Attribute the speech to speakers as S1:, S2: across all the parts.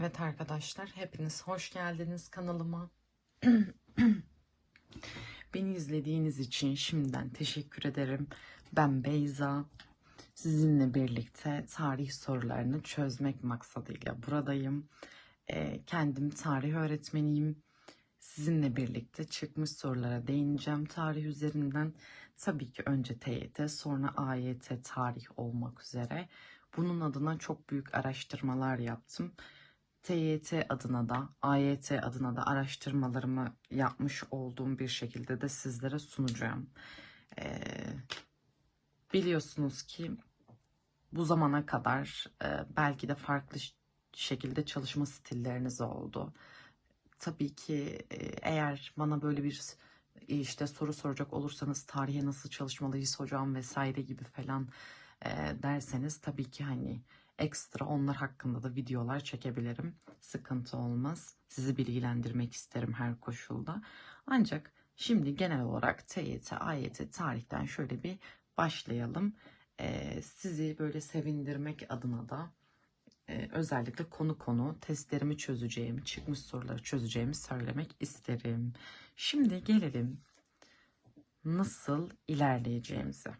S1: Evet arkadaşlar, hepiniz hoş geldiniz kanalıma. Beni izlediğiniz için şimdiden teşekkür ederim. Ben Beyza. Sizinle birlikte tarih sorularını çözmek maksadıyla buradayım. Ee, kendim tarih öğretmeniyim. Sizinle birlikte çıkmış sorulara değineceğim tarih üzerinden. Tabii ki önce TYT, sonra AYT tarih olmak üzere. Bunun adına çok büyük araştırmalar yaptım. TYT adına da AYT adına da araştırmalarımı yapmış olduğum bir şekilde de sizlere sunacağım. Ee, biliyorsunuz ki bu zamana kadar e, belki de farklı şekilde çalışma stilleriniz oldu. Tabii ki e, eğer bana böyle bir işte soru soracak olursanız tarihe nasıl çalışmalıyız hocam vesaire gibi falan e, derseniz tabii ki hani ekstra onlar hakkında da videolar çekebilirim. Sıkıntı olmaz. Sizi bilgilendirmek isterim her koşulda. Ancak şimdi genel olarak TYT, AYT tarihten şöyle bir başlayalım. Ee, sizi böyle sevindirmek adına da e, özellikle konu konu testlerimi çözeceğimi, çıkmış soruları çözeceğimi söylemek isterim. Şimdi gelelim nasıl ilerleyeceğimize.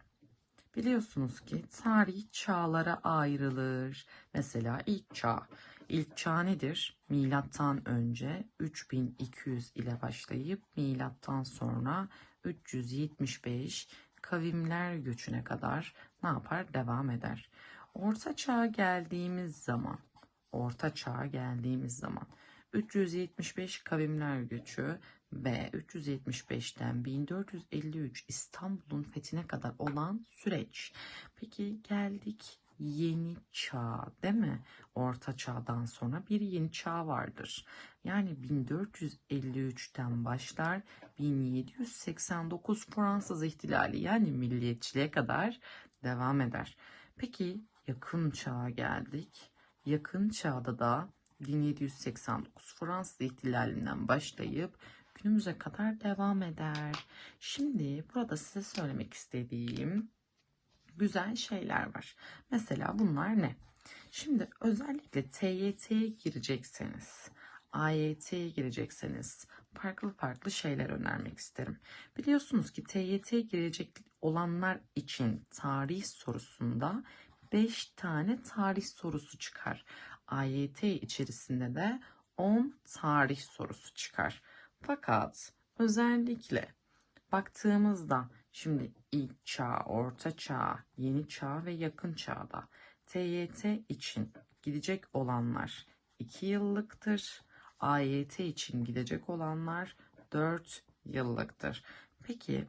S1: Biliyorsunuz ki tarih çağlara ayrılır. Mesela ilk çağ. İlk çağ nedir? Milattan önce 3200 ile başlayıp milattan sonra 375 kavimler göçüne kadar ne yapar? Devam eder. Orta çağa geldiğimiz zaman, orta çağa geldiğimiz zaman 375 kavimler göçü ve 375'ten 1453 İstanbul'un fethine kadar olan süreç. Peki geldik yeni çağ değil mi? Orta çağdan sonra bir yeni çağ vardır. Yani 1453'ten başlar 1789 Fransız ihtilali yani milliyetçiliğe kadar devam eder. Peki yakın çağa geldik. Yakın çağda da 1789 Fransız ihtilalinden başlayıp günümüze kadar devam eder. Şimdi burada size söylemek istediğim güzel şeyler var. Mesela bunlar ne? Şimdi özellikle TYT'ye girecekseniz, AYT'ye girecekseniz farklı farklı şeyler önermek isterim. Biliyorsunuz ki TYT'ye girecek olanlar için tarih sorusunda 5 tane tarih sorusu çıkar. AYT içerisinde de 10 tarih sorusu çıkar. Fakat özellikle baktığımızda şimdi ilk çağ, orta çağ, yeni çağ ve yakın çağda TYT için gidecek olanlar 2 yıllıktır. AYT için gidecek olanlar 4 yıllıktır. Peki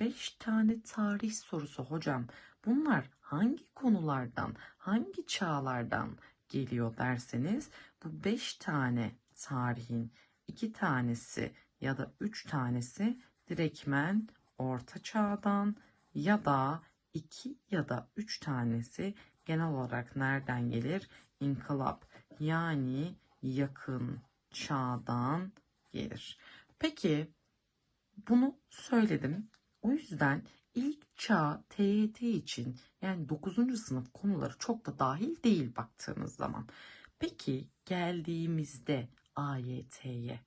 S1: 5 tane tarih sorusu hocam bunlar hangi konulardan, hangi çağlardan geliyor derseniz bu 5 tane tarihin 2 tanesi ya da 3 tanesi direktmen orta çağdan ya da 2 ya da 3 tanesi genel olarak nereden gelir? İnkılap yani yakın çağdan gelir. Peki bunu söyledim. O yüzden ilk çağ TYT için yani 9. sınıf konuları çok da dahil değil baktığımız zaman. Peki geldiğimizde AYT'ye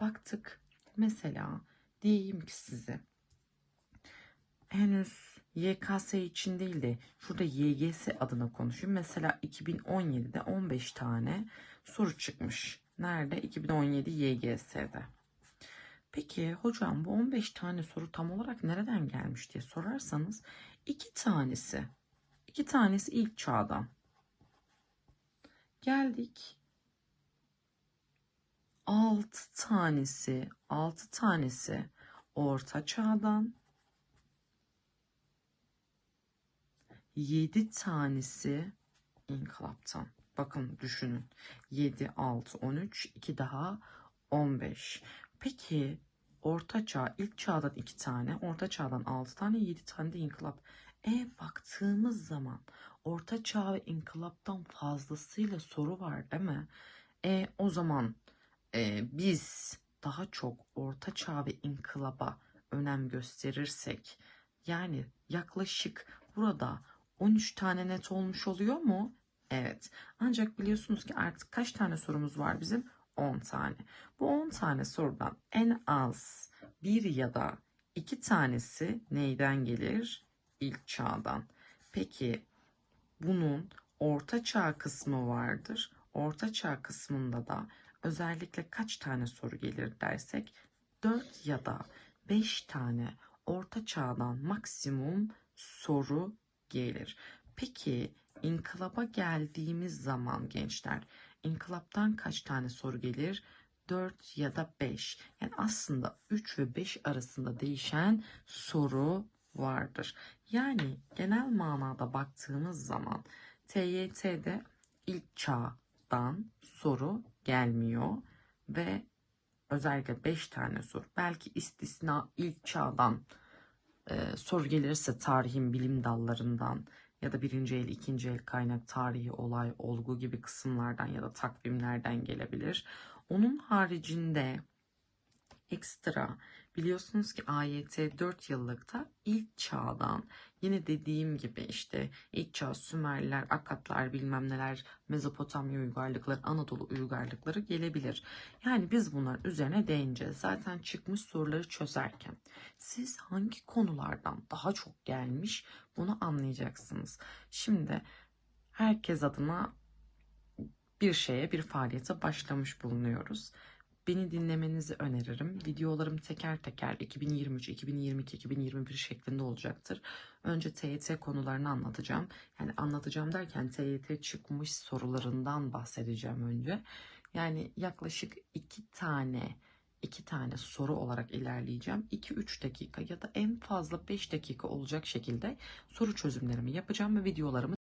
S1: baktık. Mesela diyeyim ki size henüz YKS için değil de şurada YGS adına konuşayım. Mesela 2017'de 15 tane soru çıkmış. Nerede? 2017 YGS'de. Peki hocam bu 15 tane soru tam olarak nereden gelmiş diye sorarsanız iki tanesi iki tanesi ilk çağdan. Geldik 6 tanesi 6 tanesi orta çağdan 7 tanesi inkılaptan. Bakın düşünün. 7, 6, 13, 2 daha 15. Peki orta çağ, ilk çağdan 2 tane, orta çağdan 6 tane, 7 tane de inkılap. E baktığımız zaman orta çağ ve inkılaptan fazlasıyla soru var değil mi? E o zaman e, biz daha çok orta çağ ve inkılaba önem gösterirsek yani yaklaşık burada 13 tane net olmuş oluyor mu? Evet. Ancak biliyorsunuz ki artık kaç tane sorumuz var bizim? 10 tane. Bu 10 tane sorudan en az bir ya da iki tanesi neyden gelir? İlk çağdan. Peki bunun orta çağ kısmı vardır. Orta çağ kısmında da özellikle kaç tane soru gelir dersek 4 ya da 5 tane orta çağdan maksimum soru gelir. Peki inkılaba geldiğimiz zaman gençler inkılaptan kaç tane soru gelir? 4 ya da 5. Yani aslında 3 ve 5 arasında değişen soru vardır. Yani genel manada baktığımız zaman TYT'de ilk çağdan soru gelmiyor ve özellikle 5 tane soru belki istisna ilk çağdan e, soru gelirse tarihin bilim dallarından ya da birinci el, ikinci el kaynak tarihi, olay, olgu gibi kısımlardan ya da takvimlerden gelebilir. Onun haricinde ekstra biliyorsunuz ki AYT 4 yıllıkta ilk çağdan yine dediğim gibi işte ilk çağ Sümerliler, Akatlar bilmem neler Mezopotamya uygarlıkları, Anadolu uygarlıkları gelebilir. Yani biz bunların üzerine değineceğiz. Zaten çıkmış soruları çözerken siz hangi konulardan daha çok gelmiş bunu anlayacaksınız. Şimdi herkes adına bir şeye, bir faaliyete başlamış bulunuyoruz. Beni dinlemenizi öneririm. Videolarım teker teker 2023, 2022, 2021 şeklinde olacaktır. Önce TYT konularını anlatacağım. Yani anlatacağım derken TYT çıkmış sorularından bahsedeceğim önce. Yani yaklaşık iki tane iki tane soru olarak ilerleyeceğim. 2-3 dakika ya da en fazla 5 dakika olacak şekilde soru çözümlerimi yapacağım ve videolarımı